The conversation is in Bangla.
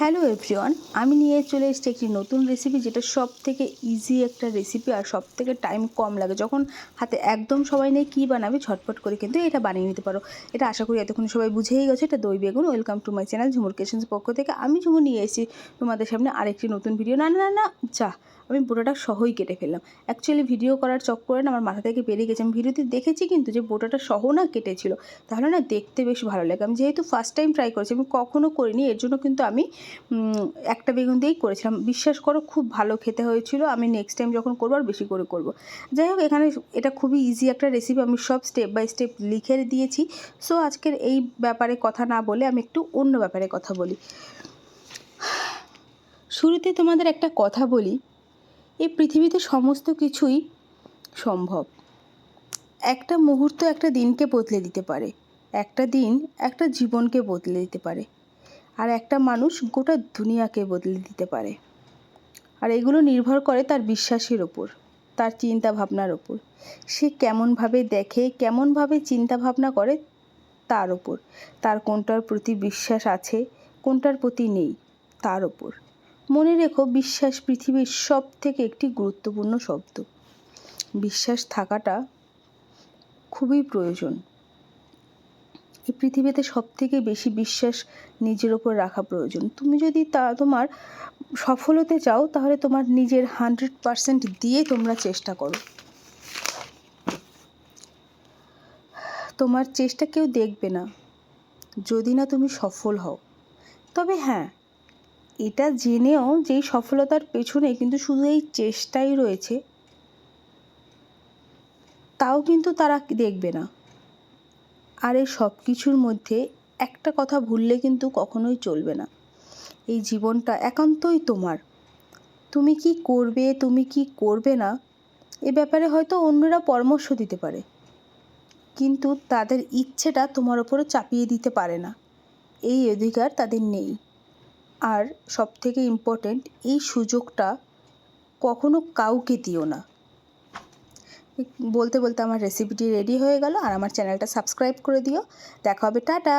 হ্যালো এভরিওয়ান আমি নিয়ে চলে এসেছি একটি নতুন রেসিপি যেটা সব থেকে ইজি একটা রেসিপি আর সব থেকে টাইম কম লাগে। যখন হাতে একদম সবাই নেই কী বানাবে, ঝটপট করে কিন্তু এটা বানিয়ে নিতে পারো। এটা আশা করি এতক্ষণ সবাই বুঝেই গেছে। এটা দই বেগুন। Welcome to my channel Jhumur kitchens পক্ষ থেকে। আমি ঝুমুর নিয়ে এসেছি তোমাদের সামনে আরেকটি নতুন ভিডিও না না না, যা। আমি বোটাটা সহই কেটে ফেললাম। অ্যাকচুয়ালি ভিডিও করার চক্করে না আমার মাথা থেকে বেরিয়ে গেছে। আমি ভিডিওতে দেখেছি কিন্তু যে বোটাটা সহ না কেটেছিল। তাহলে না দেখতে বেশ ভালো লাগে। আমি যেহেতু ফার্স্ট টাইম ট্রাই করেছি, আমি কখনও করিনি। এর জন্য কিন্তু আমি একটা বেগুন দিয়েই করেছিলাম। বিশ্বাস করো খুব ভালো খেতে হয়েছিল। আমি নেক্সট টাইম যখন করব আর বেশি করে করব। যাই হোক, এখানে এটা খুবই ইজি একটা রেসিপি আমি সব স্টেপ বাই স্টেপ লিখে দিয়েছি। সো আজকের এই ব্যাপারে কথা না বলে আমি একটু অন্য ব্যাপারে কথা বলি। শুরুতে তোমাদের একটা কথা বলি। এই পৃথিবীতে সমস্ত কিছুই সম্ভব। একটা মুহূর্ত একটা দিনকে বদলে দিতে পারে। একটা দিন একটা জীবনকে বদলে দিতে পারে। আর একটা মানুষ গোটা দুনিয়াকে বদলে দিতে পারে। আর এগুলো নির্ভর করে তার বিশ্বাসের ওপর, তার চিন্তা ভাবনার ওপর। সে কেমনভাবে দেখে, কেমনভাবে চিন্তা ভাবনা করে তার ওপর। তার কোনটার প্রতি বিশ্বাস আছে, কোনটার প্রতি নেই, তার ওপর। মনে রেখো বিশ্বাস পৃথিবীর সব থেকে একটি গুরুত্বপূর্ণ শব্দ। বিশ্বাস থাকাটা খুবই প্রয়োজন। এই পৃথিবীতে সব থেকে বেশি বিশ্বাস নিজের ওপর রাখা প্রয়োজন। তুমি যদি তা তোমার সফল হতে চাও, তাহলে তোমার নিজের হান্ড্রেড পারসেন্ট দিয়ে তোমরা চেষ্টা করো। তোমার চেষ্টা কেউ দেখবে না। যদি না তুমি সফল হও। তবে হ্যাঁ এটা জেনেও যে সফলতার পেছনে কিন্তু শুধু এই চেষ্টাই রয়েছে, তাও কিন্তু তারা দেখবে না। আর এই সব কিছুর মধ্যে একটা কথা ভুললে কিন্তু কখনোই চলবে না। এই জীবনটা একান্তই তোমার। তুমি কি করবে, তুমি কি করবে না, এ ব্যাপারে হয়তো অন্যরা পরামর্শ দিতে পারে। কিন্তু তাদের ইচ্ছেটা তোমার ওপরে চাপিয়ে দিতে পারে না। এই অধিকার তাদের নেই। আর সব থেকে ইম্পর্টেন্ট এই সুযোগটা কখনো কাউকে দিও না। বলতে বলতে আমার রেসিপিটি রেডি হয়ে গেল আর আমার চ্যানেলটা সাবস্ক্রাইব করে দিও। দেখা হবে, টাটা!